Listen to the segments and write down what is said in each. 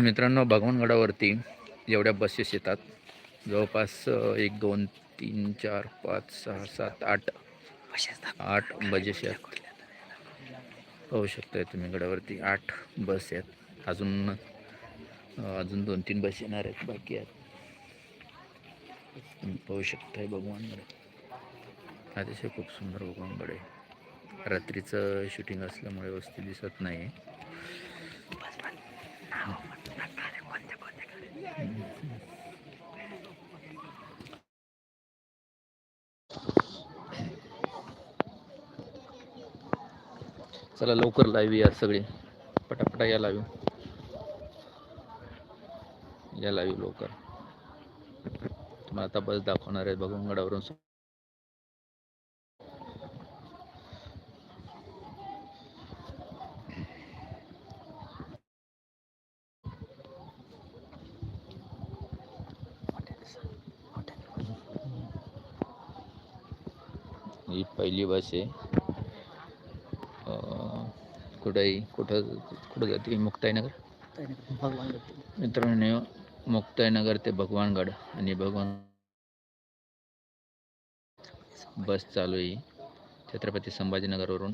मित्रांनो भगवानगडावरती जेवढ्या बसेस येतात. जवळपास एक दोन तीन चार पाच सहा सात आठ आठ बजेस आहेत. पाहू शकताय तुम्ही गडावरती. आठ बस आहेत. अजून अजून दोन तीन बस येणार आहेत. बाकी आहेत. तुम्ही पाहू शकताय भगवानगड अतिशय खूप सुंदर भगवानगड आहे. रात्रीचं शूटिंग असल्यामुळे व्यवस्थित दिसत नाही चला लवकर लाईव्ह या सगळे. पटापटा या लावी. या लावी लवकर. तुम्हाला आता बस दाखवणार आहे भगवानगडावरून ही पहिली बस आहे. कुठंही कुठं कुठं जाते? मुक्ताईनगर? मित्रांनो मुक्ताईनगर ते भगवानगड आणि भगवान बस चालू आहे. छत्रपती संभाजीनगरवरून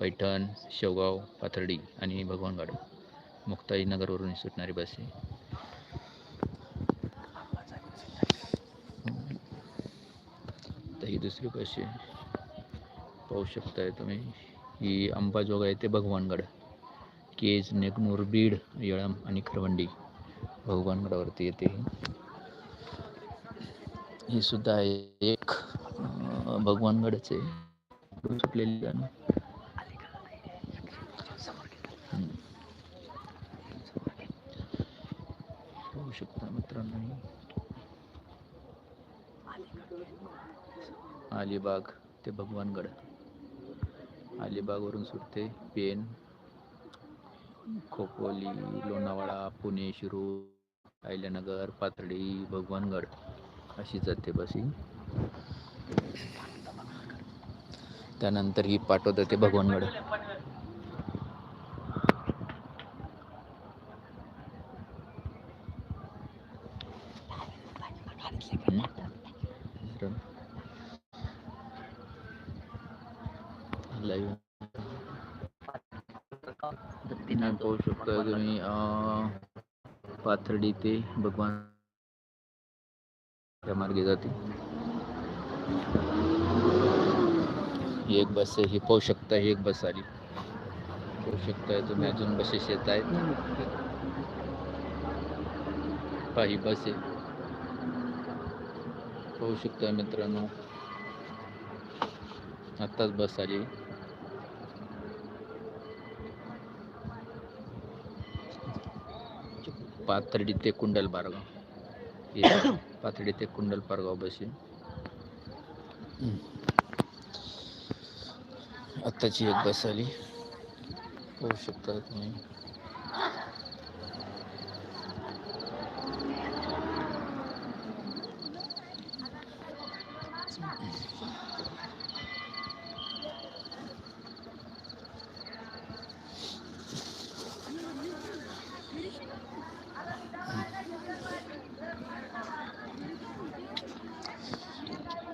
पैठण शेवगाव पाथर्डी आणि भगवानगड. मुक्ताईनगरवरून सुटणारी बस आहे. ही दुसरी बस आहे. पाहू शकताय तुम्ही. ही अंबाजोगाई येथे भगवानगड केज नेकनूर बीड येळम आणि खरवंडी भगवानगडावरती येते ही. सुद्धा आहे एक भगवानगडचे भगवानगडच आहे सुटलेली शकता मित्रांनो अलिबाग ते भगवानगड. अलिबागवरून सुटते पेन खोपोली लोणावळा पुणे शिरूर आयल्यानगर पाथर्डी भगवानगड अशी जाते बस ही त्यानंतर ही पाठवत ते भगवानगड हम्म. तर लाईव्ह नाही पाहू शकता तुम्ही अं, पाथर्डी ते भगवान त्या मार्गे जाते. ही एक बस आहे ही पाहू शकता ही एक बस आली. पाहू शकताय तुम्ही अजून बसेस येत आहेत काही बस आहे. पाहू शकता मित्रांनो आत्ताच बस आली. पाथर्डी ते कुंडल बारगाव. पाथर्डी ते कुंडल पारगाव बस आहे आत्ताची एक बस आली. पाहू शकता तुम्ही.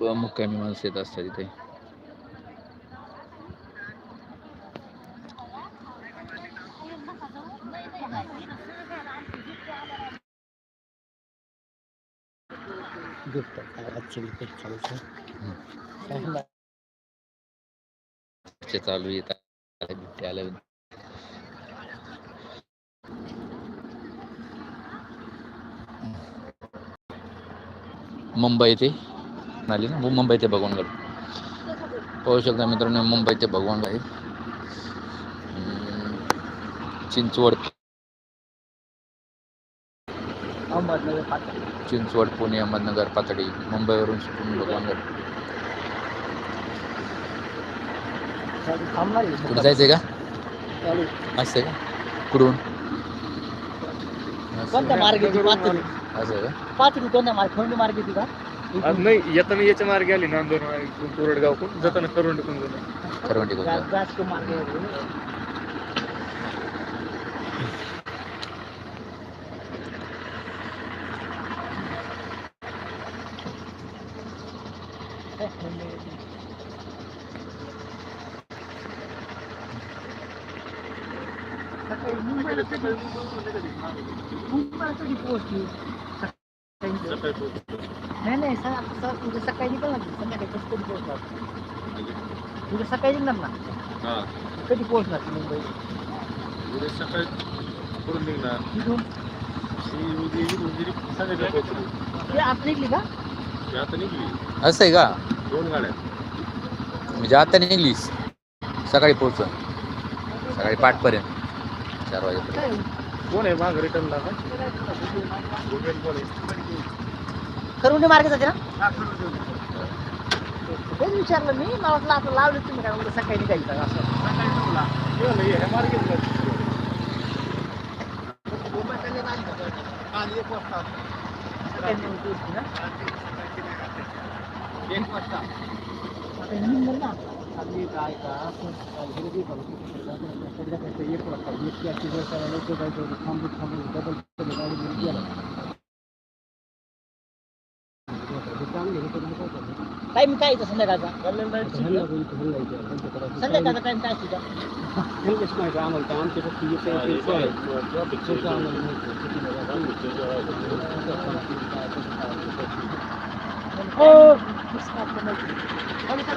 मुक्कामी माणसं येत असतात इथे. चालू येतात बिबटे आले मुंबई ते आली ना. मुंबई ते भगवानगड. पाहू शकता मित्रांनो मुंबई ते भगवानगड आहे. चिंचवड. चिंचवड पुणे अहमदनगर पातळी मुंबईवरून सुटून भगवानगड. कुठं जायचंय का? असं का? कुठून? असं कोणत्या मार्गे? असं का? पाचरी कोणत्या मार्ग ती का? नाही येताना याच्या मार्गे आली नांदोर कोरडगाव कोण जाताना करवंडी कोण जाणार करवंडी नाही नाही सर आता सर उद्या सकाळी निघाल ना संध्याकाळी कसं कधी पोहोचणार? उद्या सकाळी निघणार ना? हा. कधी पोहोचणार ती मुंबई? उद्या सकाळी करून निघणार. तिथून ती उद्या इकडून जरी संध्याकाळी पोहोचली ते आत निघली का? ती आता निघली. असं आहे का? दोन गाड्या. म्हणजे आता निघलीस. सकाळी पोहोचून. सकाळी पाठपर्यंत. चार वाजेपर्यंत. काय? कोण आहे माग? कोण आहे? करून मार्ग जाते ना? तेच विचारलं मी. मला वाटलं आता लावले तुम्ही काय? उद्या सकाळी निघायचं का असं. सकाळी ना? आता ना काय का? एक वाजता. एक लवकर जायचं थांबून थांबून डबल गाडी टाइम काय आहे संध्याकाळचा संध्याकाळचा टाइम काय तुझा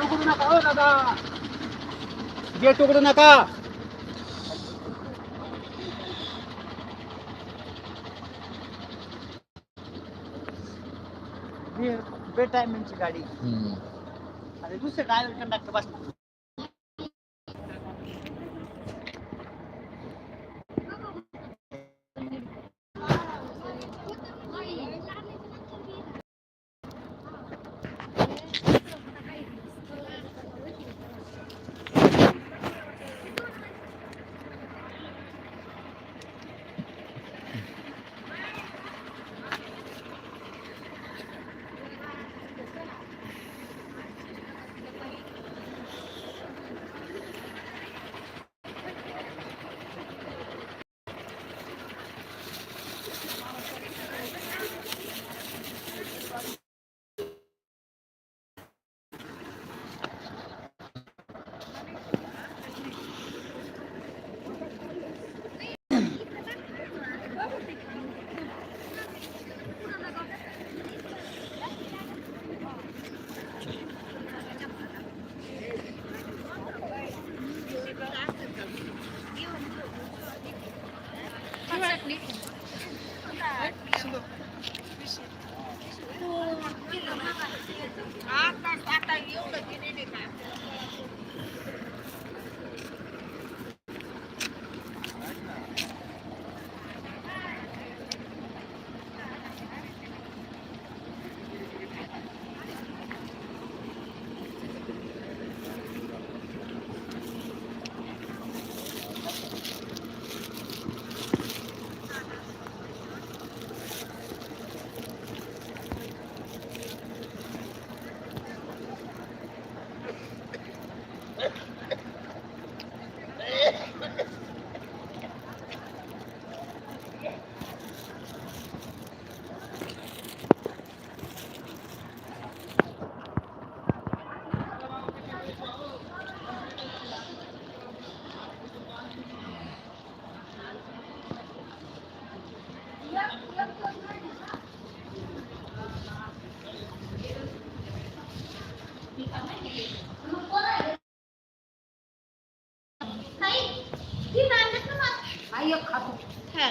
उघडू नका हो दादा गेट उघडू नका बे टायमिंगची गाडी. आणि दुसरे ड्रायव्हर कंडक्टर बसणार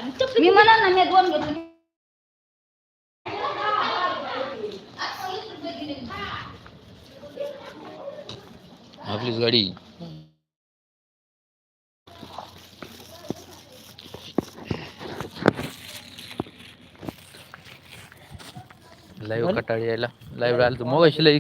मी म्हणा ना मी दोन घेतले आपलीच गाडी. लाईव्ह कटाळी यायला. लाईव्ह आलं तर मग इकडे